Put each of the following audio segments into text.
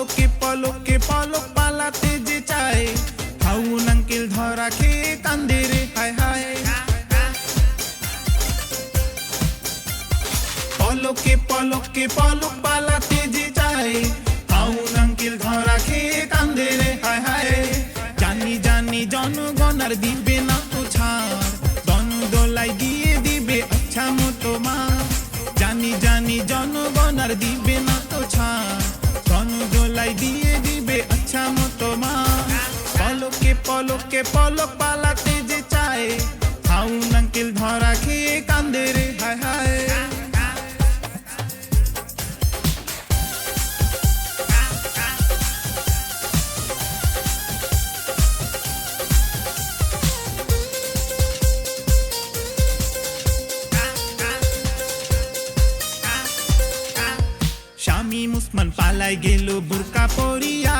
পলকে পলকে, পলক পালাতে যে চায়। হাউন আঙ্কেল ধরা খেয়ে কান্দে রে, হায় হায়। পলকে পলকে, পলক পালাতে যে চায়। হাউন আঙ্কেল ধরা খেয়ে কান্দে রে, হায় হায়। জানি জানি জনগণ আর দিবে না তো ছাড় দোলাই দিয়ে দিবে আচ্ছা মতো মা জানি জানি জনগণ আর দিবে পলকে পলকে পলক পালাতে যে চায় হাউন আঙ্কেল ধরা খেয়ে কান্দে রে হায় হায় স্বামী মুসমান পালাই গেল বুরকা পরিয়া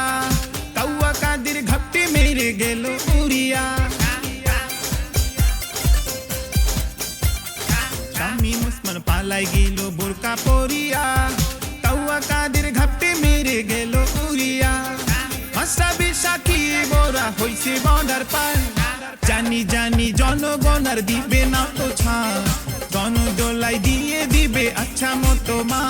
কাউয়া কাদের ঘাপটে মেরে মুসমান পালাই গেল বোরকা পরিয়া কাউয়া কাদের ঘাপটে মেরে গেল উড়িয়া হাসাবি বিশাখী বড়া হইছে বর্ডার পার জানি জানি জনগণ আর দিবে না তো ছা গণদোলাই দিয়ে দিবে আচ্ছা মতো মা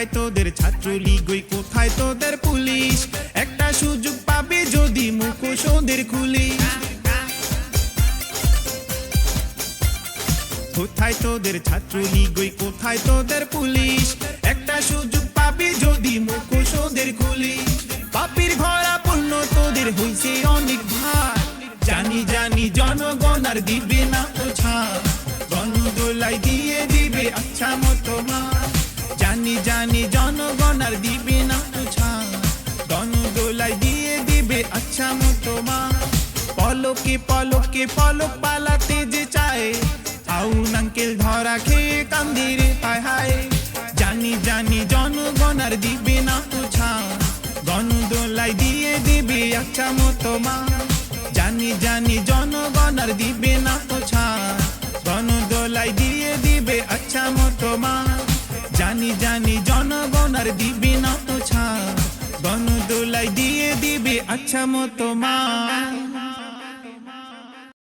কোথায় তোদের ওই কোথায় তোদের পুলিশ? একটা সুযোগ পাবে যদি মুখোশ ওদের কোথায় তোদের ওই কোথায় তোদের পুলিশ? একটা সুযোগ যদি পাপির পূর্ণ তোদের হইছে অনেক ভার। জানি জানি জনগণ আর দিবে না তো ছাড় গণদোলাই দিয়ে দিবে আচ্ছা মতো মা জানি জানি জনগণ আর দিবে না তো ছাড় গণদোলাই দিয়ে দিবে আচ্ছা মতো মা। পলকে পলকে, পলক পালাতে যে চায়। আউন আঙ্কেল ধরা খেয়ে কান্দিরে হায় হায়। জানি জানি জনগণ আর দিবে না তো ছাড় গণদোলাই দিয়ে দিবে আচ্ছা মতো মা। জানি জানি জনগণ আর দিবে না তো ছাড় গণদোলাই দিয়ে দিবে আচ্ছা মতো মা। জানি জানি, জনগণ আর দিবি না তো ছা গণ দোলাই দিয়ে দিবি আচ্ছা মতো মা